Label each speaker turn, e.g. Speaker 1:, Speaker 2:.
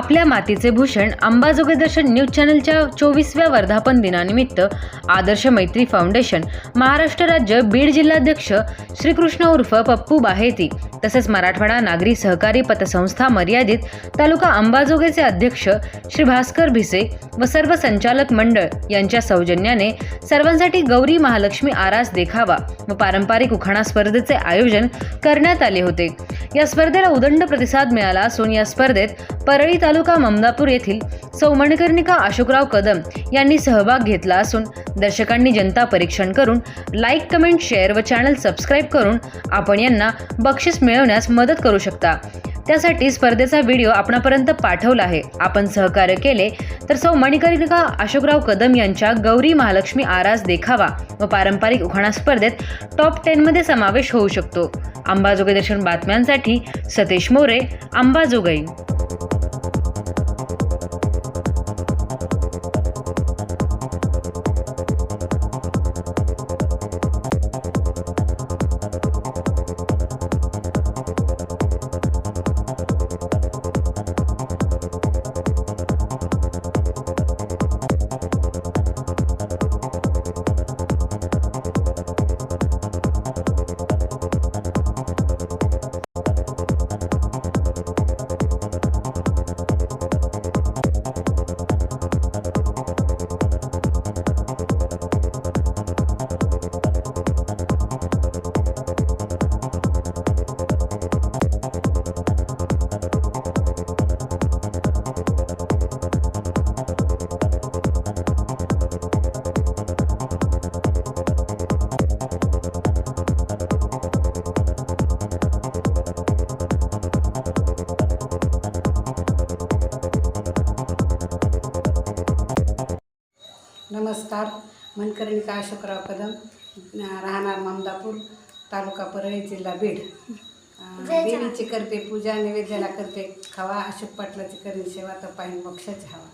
Speaker 1: आपल्या मातीचे भूषण अंबाजोगे दर्शन न्यूज चॅनलच्या चोवीसव्या वर्धापन दिनानिमित्त आदर्श मैत्री फाउंडेशन महाराष्ट्र राज्य बीड जिल्हाध्यक्ष श्रीकृष्ण उर्फ पप्पू बाहेती तसेच मराठवाडा नागरी सहकारी पतसंस्था मर्यादित तालुका अंबाजोगेचे अध्यक्ष श्री भास्कर भिसे व सर्व संचालक मंडळ यांच्या सौजन्याने सर्वांसाठी गौरी महालक्ष्मी आरास देखावा व पारंपरिक उखाणा स्पर्धेचे आयोजन करण्यात आले होते. या स्पर्धेला उदंड प्रतिसाद मिळाला असून या स्पर्धेत परळी तालुका ममदापूर येथील सौमणकर्णिका अशोकराव कदम यांनी सहभाग घेतला असून दर्शकांनी जनता परीक्षण करून लाईक कमेंट शेअर व चॅनल सबस्क्राईब करून आपण यांना बक्षीस मिळवण्यास मदत करू शकता. त्यासाठी स्पर्धेचा व्हिडिओ आपणापर्यंत पाठवला आहे. आपण सहकार्य केले तर सौ मणिकर्णिका अशोकराव कदम यांच्या गौरी महालक्ष्मी आरास देखावा व पारंपरिक उखाणा स्पर्धेत टॉप टेनमध्ये समावेश होऊ शकतो. अंबाजोगाई दर्शन बातम्यांसाठी सतीश मोरे अंबाजोगाई.
Speaker 2: नमस्कार. मनकर्णिका अशोकराव कदम राहणार ममदापूर तालुका परळी जिल्हा बीड. देवीची करते पूजा नैवेद्याला करते. खावा अशोक पाटलाची करीन सेवा तर पाहिन मोक्षाची हवा.